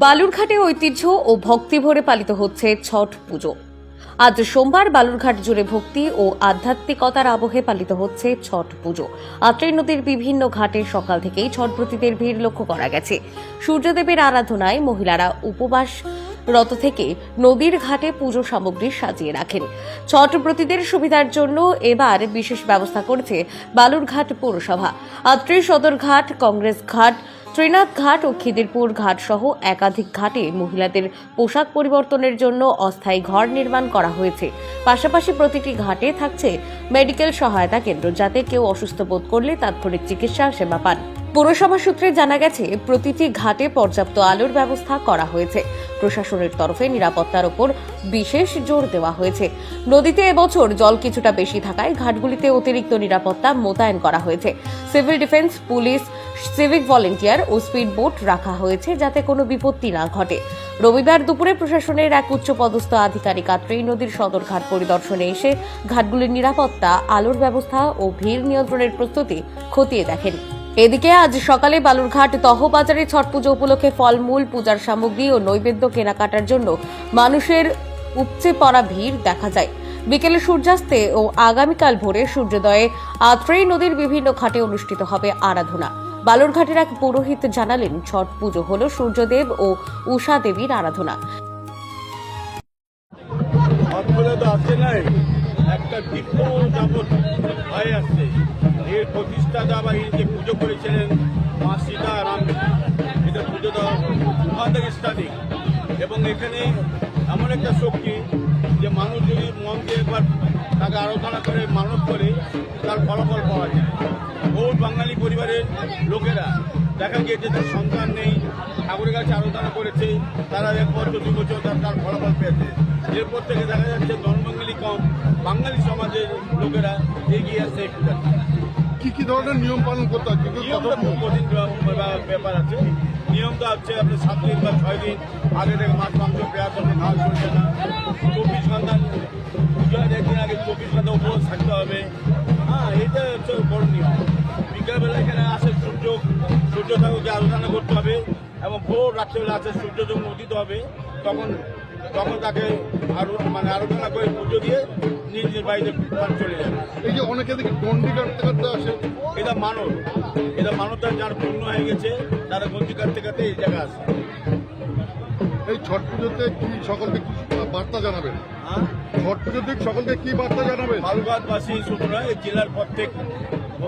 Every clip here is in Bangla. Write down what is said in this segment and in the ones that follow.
বালুরঘাটে ঐতিহ্য ও ভক্তি ভরে পালিত হচ্ছে ছট পুজো। আজ সোমবার বালুরঘাট জুড়ে ভক্তি ও আধ্যাত্মিকতার আবহে পালিত হচ্ছে ছট পুজো। আত্রাই নদীর বিভিন্ন ঘাটে সকাল থেকেই ছটব্রতীদের ভিড় লক্ষ্য করা গেছে। সূর্যদেবের আরাধনায় মহিলারা উপবাস রত থেকে নদীর ঘাটে পুজো সামগ্রী সাজিয়ে রাখেন। ছটব্রতীদের সুবিধার জন্য এবার বিশেষ ব্যবস্থা করেছে বালুরঘাট পৌরসভা। আত্রি সদর ঘাট, কংগ্রেস ঘাট ত্রিনাথ ঘাট ও খিদিরপুর ঘাট সহ একাধিক ঘাটে মহিলাদের পোশাক পরিবর্তনের জন্য অস্থায়ী ঘর নির্মাণ করা হয়েছে। পাশাপাশি প্রতিটি ঘাটে থাকছে মেডিকেল সহায়তা কেন্দ্র, যাতে কেউ অসুস্থ বোধ করলে তাৎক্ষণিক চিকিৎসা সেবা পান। পৌরসভা সূত্রে জানা গেছে, প্রতিটি ঘাটে পর্যাপ্ত আলোর ব্যবস্থা করা হয়েছে। প্রশাসনের তরফে নিরাপত্তার ওপর বিশেষ জোর দেওয়া হয়েছে। নদীতে এবছর জল কিছুটা বেশি থাকায় ঘাটগুলিতে অতিরিক্ত নিরাপত্তা মোতায়েন করা হয়েছে। Civil defence, police civic volunteer ও স্পিড বোট রাখা হয়েছে যাতে কোনো বিপত্তি না ঘটে। রবিবার দুপুরে প্রশাসনের এক উচ্চপদস্থ আধিকারিক আত্রেই নদীর সদরঘাট পরিদর্শনে এসে ঘাটগুলির নিরাপত্তা, আলোর ব্যবস্থা ও ভিড় নিয়ন্ত্রণের প্রস্তুতি খতিয়ে দেখেন। এদিকে আজ সকালে বালুরঘাট তহবাজারে ছট পুজো উপলক্ষে ফলমূল, পূজার সামগ্রী ও নৈবেদ্য কেনাকাটার জন্য মানুষের উপচে পড়া ভিড় দেখা যায়। বিকেলে সূর্যাস্তে ও আগামীকাল ভোরে সূর্যোদয়ে আত্রেই নদীর বিভিন্ন ঘাটে অনুষ্ঠিত হবে আরাধনা। বালুরঘাটের এক পুরোহিত জানালেন, ছট পুজো হল সূর্যদেব ও উষা দেবীর আরাধনা। একটা প্রতিষ্ঠাতা বা এই যে পুজো করেছিলেন রাম পুজো এবং এখানে এমন একটা শক্তি যে মানুষ যদি মন দিয়ে একবার তাকে আরাধনা করে, মানত করে, তার ফলাফল পাওয়া যায়। পরিবারের লোকেরা দেখা গিয়েছে তার সন্তান নেই ঠাকুরের কাছে আরাধনা করেছে তারা এক বছর দু বছর তার তার ফলাফল পেয়েছে। এরপর থেকে দেখা যাচ্ছে নর্মাঙ্গলি কম বাঙালি সমাজের লোকেরা এগিয়ে আসছে পূজাতে কি কি ধরনের নিয়ম পালন করতে হয়? নিয়মটা খুব কঠিন ব্যাপার- ব্যাপার আছে। নিয়মটা হচ্ছে আপনি সাত দিন বা ছয় দিন আগে থেকে মাছ মাংস পেঁয়াজ আপনি খাওয়া চলছে না। চব্বিশ ঘণ্টা পুজোর একদিন আগে চব্বিশ ঘণ্টা উপবাস থাকতে হবে। হ্যাঁ এটা হচ্ছে বড় নিয়ম। সূর্য আলোচনা করতে হবে এবং ভোর রাত্রেবেলা আসে সূর্য যখন উদিত হবে তখন তখন তাকে আরও মানে আলোচনা করে পুজো দিয়ে নিজ নিজ বাড়িতে চলে যাবে। এই যে অনেকে দেখি গন্ডি কাটতে কাটতে আসে। এটা মানব। এটা মানবতা যার পূর্ণ হয়ে গেছে তারা গন্তি কাটতে কাটতে এই জায়গা আসে। এই ছট পুজোতে কি সকলকে কি বার্তা জানাবেন? হ্যাঁ? ছট পুজোতে সকলকে কি বার্তা জানাবেন? নয় এই জেলার প্রত্যেক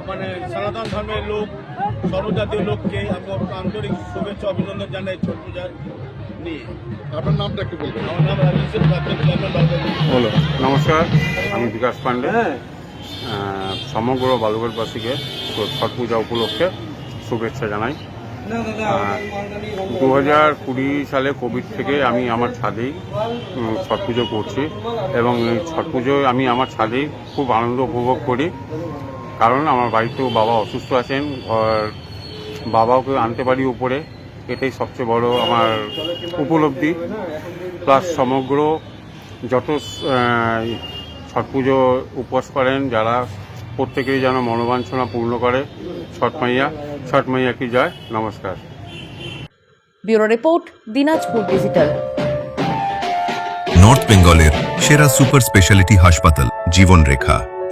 মানে সনাতন ধর্মের লোক সর্বজাতীয় লোককে আমি আন্তরিক শুভেচ্ছা অভিনন্দন জানাই ছট পূজার নিয়ে। আপনার নামটা একটু বলবেন। আমার নাম রাজেশ প্রাথমিক চেয়ারম্যান বালুঘাট হলো নমস্কার আমি বিকাশ পান্ডে। আহ, সমগ্র বালুঘাটবাসীকে ছট পূজা উপলক্ষে শুভেচ্ছা জানাই। দু হাজার কুড়ি সালে কোভিড থেকে আমি আমার ছাদেই ছট পুজো করছি। এবং এই ছট পুজোয় আমি আমার ছাদেই খুব আনন্দ উপভোগ করি। কারণ আমার বাড়িতেও বাবা অসুস্থ আছেন ঘর বাবাকে আনতে পারি উপরে এটাই সবচেয়ে বড় আমার উপলব্ধি। প্লাস সমগ্র যত ছট পুজো উপবাস করেন যারা প্রত্যেকেই যেন মনোবাঞ্ছনা পূর্ণ করে ছট মাইয়া ছট মাইয়া কি যায় নমস্কার। Bureau report Dinajpur digital. North বেঙ্গলের সেরা সুপার স্পেশালিটি হাসপাতাল জীবনরেখা।